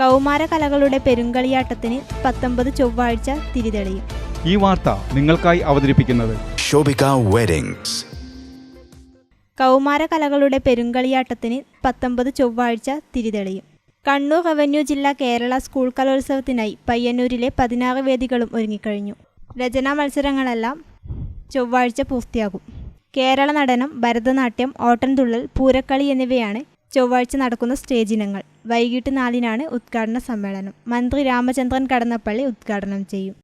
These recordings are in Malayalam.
കൗമാര കലകളുടെ പെരുങ്കളിയാട്ടത്തിന് പത്തൊമ്പത് ചൊവ്വാഴ്ച തിരിതെളിയും. ഈ വാർത്ത നിങ്ങൾക്കായി അവതരിപ്പിക്കുന്നത്. കൗമാര കലകളുടെ പെരുങ്കളിയാട്ടത്തിന് പത്തൊമ്പത് ചൊവ്വാഴ്ച തിരിതെളിയും. കണ്ണൂർ റവന്യൂ ജില്ലാ കേരള സ്കൂൾ കലോത്സവത്തിനായി പയ്യന്നൂരിലെ പതിനാറ് വേദികളും ഒരുങ്ങിക്കഴിഞ്ഞു. രചനാ മത്സരങ്ങളെല്ലാം ചൊവ്വാഴ്ച പൂർത്തിയാകും. കേരള നടനം ഭരതനാട്യം ഓട്ടൻതുള്ളൽ പൂരക്കളി എന്നിവയാണ് ചൊവ്വാഴ്ച നടക്കുന്ന സ്റ്റേജ് ഇനങ്ങൾ. വൈകിട്ട് നാലിനാണ് ഉദ്ഘാടന സമ്മേളനം. മന്ത്രി രാമചന്ദ്രൻ കടന്നപ്പള്ളി ഉദ്ഘാടനം ചെയ്യും.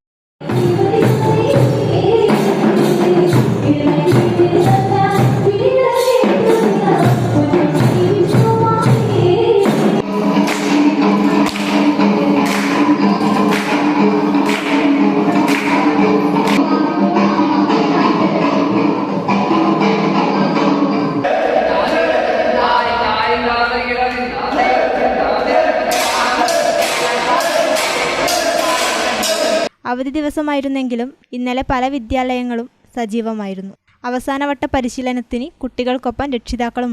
അവധി ദിവസമായിരുന്നെങ്കിലും ഇന്നലെ പല വിദ്യാലയങ്ങളും സജീവമായിരുന്നു. അവസാനവട്ട പരിശീലനത്തിന് കുട്ടികൾക്കൊപ്പം രക്ഷിതാക്കളും